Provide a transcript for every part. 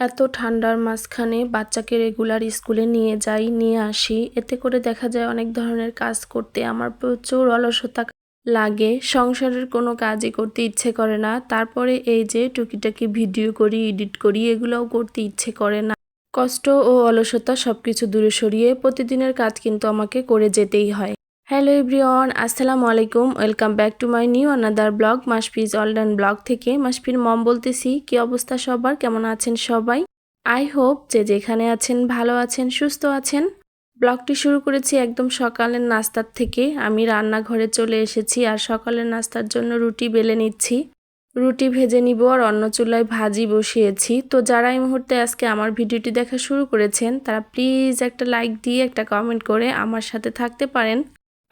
এত ঠান্ডার মাঝখানে বাচ্চাকে রেগুলার স্কুলে নিয়ে যাই, নিয়ে আসি। এতে করে দেখা যায় অনেক ধরনের কাজ করতে আমার প্রচুর অলসতা লাগে। সংসারের কোনো কাজই করতে ইচ্ছে করে না। তারপরে এই যে টুকিটাকি ভিডিও করি, এডিট করি, এগুলোও করতে ইচ্ছে করে না। কষ্ট ও অলসতা সবকিছু দূরে সরিয়ে প্রতিদিনের কাজ কিন্তু আমাকে করে যেতেই হয়। হ্যালো এভরিওয়ান আসসালামু আলাইকুম welcome back to my new another vlog মাসফিজ অলডান ব্লগ থেকে। মাসফির মম বলতেছি, কি অবস্থা সবার? কেমন আছেন সবাই? আই হোপ যে যেখানে আছেন, ভালো আছেন, সুস্থ আছেন। ব্লগটি শুরু করেছি একদম সকালের নাস্তার থেকে। আমি রান্নাঘরে চলে এসেছি আর সকালের নাস্তার জন্য রুটি বেলে নিচ্ছি। রুটি ভেজে নিব আর অন্য চুলায় ভাজি বসিয়েছি। তো যারা এই মুহূর্তে আজকে আমার ভিডিওটি দেখা শুরু করেছেন, তারা প্লিজ একটা লাইক দিয়ে একটা কমেন্ট করে আমার সাথে থাকতে পারেন।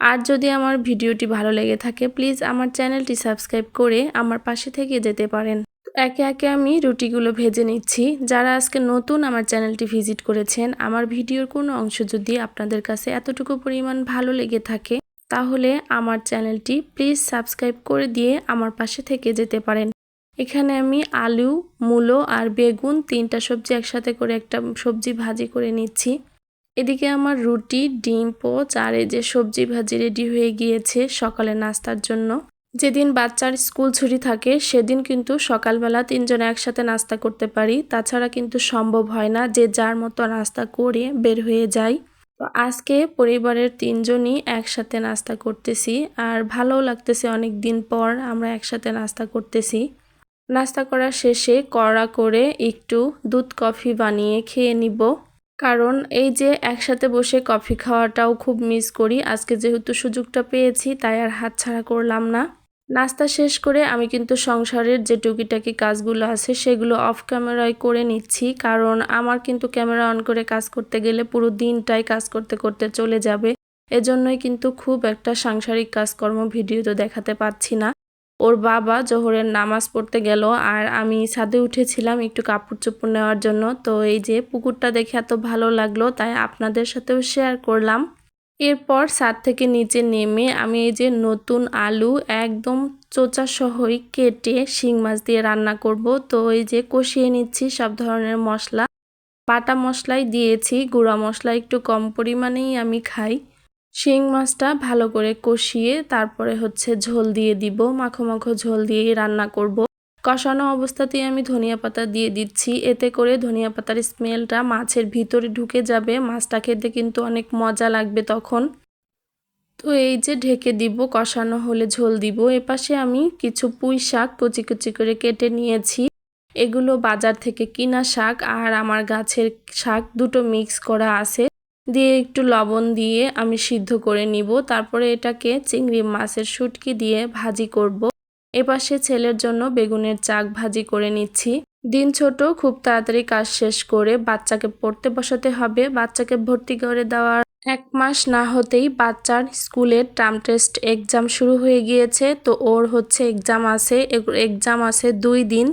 আর যদি আমার ভিডিওটি ভালো লেগে থাকে প্লিজ আমার চ্যানেলটি সাবস্ক্রাইব করে আমার পাশে থেকে যেতে পারেন। একে একে আমি রুটিগুলো ভেজে নিচ্ছি। যারা আজকে নতুন আমার চ্যানেলটি ভিজিট করেছেন, আমার ভিডিওর কোনো অংশ যদি আপনাদের কাছে এতটুকু পরিমাণ ভালো লেগে থাকে, তাহলে আমার চ্যানেলটি প্লিজ সাবস্ক্রাইব করে দিয়ে আমার পাশে থেকে যেতে পারেন। এখানে আমি আলু, মূলো আর বেগুন তিনটা সবজি একসাথে করে একটা সবজি ভাজি করে নিচ্ছি। এদিকে আমার রুটি, ডিম, পোচ আর এই যে সবজি ভাজি রেডি হয়ে গিয়েছে সকালে নাস্তার জন্য। যেদিন বাচ্চার স্কুল ছুটি থাকে, সেদিন কিন্তু সকালবেলা তিনজন একসাথে নাস্তা করতে পারি। তাছাড়া কিন্তু সম্ভব হয় না যে যার মতো নাস্তা করে বের হয়ে যায় তো আজকে পরিবারের তিনজনই একসাথে নাস্তা করতেছি আর ভালোও লাগতেছে অনেক দিন পর আমরা একসাথে নাস্তা করতেছি। নাস্তা করার শেষে কড়া করে একটু দুধ, কফি বানিয়ে খেয়ে নিব। কারণ এই যে একসাথে বসে কফি খাওয়াটাও খুব মিস করি। আজকে যেহেতু সুযোগটা পেয়েছি, তাই আর হাত ছাড়া করলাম না। নাস্তা শেষ করে আমি কিন্তু সংসারের যে টুকিটাকি কাজগুলো আছে, সেগুলো অফ ক্যামেরায় করে নিচ্ছি। কারণ আমার কিন্তু ক্যামেরা অন করে কাজ করতে গেলে পুরো দিনটাই কাজ করতে করতে চলে যাবে। এজন্যই কিন্তু খুব একটা সাংসারিক কাজকর্ম ভিডিও তো দেখাতে পাচ্ছি না। ওর বাবা জোহরের নামাজ পড়তে গেল আর আমি ছাদে উঠেছিলাম একটু কাপড় চোপড় নেওয়ার জন্য। তো এই যে পুকুরটা দেখে এত ভালো লাগল, তাই আপনাদের সাথেও শেয়ার করলাম। এরপর ছাদ থেকে নিচে নেমে আমি এই যে নতুন আলু একদম চোচা সহই কেটে শিং মাছ দিয়ে রান্না করব। তো এই যে কষিয়ে নিচ্ছি সব ধরনের মশলা। বাটা মশলাই দিয়েছি, গুঁড়া মশলা একটু কম পরিমাণেই আমি খাই। শিং মাছটা ভালো করে কষিয়ে তারপরে হচ্ছে ঝোল দিয়ে দিব, মাখো মাখো ঝোল দিয়েই রান্না করব। কষানো অবস্থাতেই আমি ধনিয়া পাতা দিয়ে দিচ্ছি, এতে করে ধনিয়া পাতার স্মেলটা মাছের ভিতরে ঢুকে যাবে, মাছটা খেতে কিন্তু অনেক মজা লাগবে তখন। তো এই যে ঢেকে দিব, কষানো হলে ঝোল দিব। এপাশে আমি কিছু পুঁই শাক কচি কচি করে কেটে নিয়েছি। এগুলো বাজার থেকে কিনা শাক আর আমার গাছের শাক দুটো মিক্স করা আছে। দিয়ে একটু লবণ দিয়ে আমি সিদ্ধ করে নিব। তারপরে এটাকে চিংড়ি মাছের শুটকি দিয়ে ভাজি করব। এপাশে ছেলের জন্য বেগুনের চাক ভাজি করে নিচ্ছি। দিন ছোট, খুব তাড়াতাড়ি কাজ শেষ করে বাচ্চাকে পড়তে বসাতে হবে। বাচ্চাকে ভর্তি করে দেওয়ার এক মাস না হতেই বাচ্চার স্কুলের টার্ম টেস্ট এক্সাম শুরু হয়ে গিয়েছে। তো ওর হচ্ছে এক্সাম আছে এক্সাম আছে দুই দিন।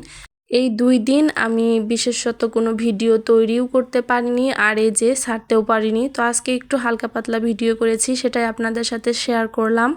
এই দুই দিন আমি বিশেষত কোনো ভিডিও তৈরিও করতে পারিনি, আর এই যে ছাড়তেও পারিনি। তো আজকে একটু হালকা পাতলা ভিডিও করেছি, সেটাই আপনাদের সাথে শেয়ার করলাম।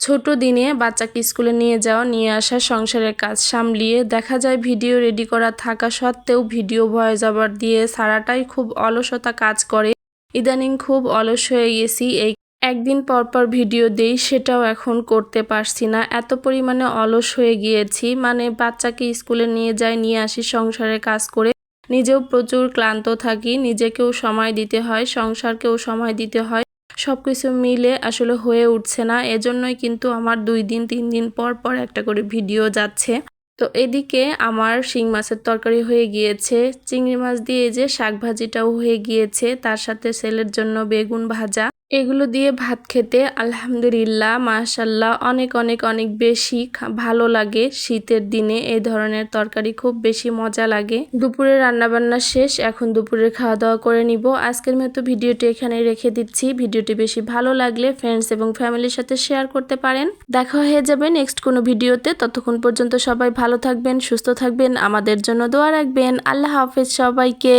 ছোট দিনে বাচ্চাকে স্কুলে নিয়ে যাওয়া, নিয়ে আসা, সংসারের কাজ সামলিয়ে দেখা যায় ভিডিও রেডি করা থাকা সত্ত্বেও ভিডিও ভয়েস ওভার দিয়ে সারাটাই খুব অলসতা কাজ করে। ইদানিং খুব অলস হয়ে গেছি, এই একদিন পর পর ভিডিও দেই, সেটাও এখন করতে পারছি না। এত পরিমাণে অলস হয়ে গিয়েছি মানে বাচ্চাকে স্কুলে নিয়ে যাই, নিয়ে আসি সংসারে কাজ করে। নিজেও প্রচুর ক্লান্ত থাকি, নিজেকেও সময় দিতে হয়, সংসারকেও সময় দিতে হয়। সব কিছু মিলে আসলে হয়ে উঠছে না, এজন্যই কিন্তু আমার দুই দিন, তিন দিন পর পর একটা করে ভিডিও যাচ্ছে। তো এদিকে আমার শিং মাছের তরকারি হয়ে গিয়েছে, চিংড়ি মাছ দিয়ে যে শাক ভাজিটাও হয়ে গিয়েছে, তার সাথে সেলের জন্য বেগুন ভাজা। এগুলো দিয়ে ভাত খেতে আলহামদুলিল্লাহ, মাশাল্লাহ, অনেক অনেক অনেক বেশি ভালো লাগে। শীতের দিনে এই ধরনের তরকারি খুব বেশি মজা লাগে। দুপুরে রান্নাবান্না শেষ, এখন দুপুরে খাওয়া দাওয়া করে নিব। আজকের মতো ভিডিওটি এখানে রেখে দিচ্ছি। ভিডিওটি বেশি ভালো লাগলে ফ্রেন্ডস এবং ফ্যামিলির সাথে শেয়ার করতে পারেন। দেখা হয়ে যাবে নেক্সট কোনো ভিডিওতে। ততক্ষণ পর্যন্ত সবাই ভালো থাকবেন, সুস্থ থাকবেন। আমাদের জন্য দোয়া রাখবেন। আল্লাহ হাফেজ সবাইকে।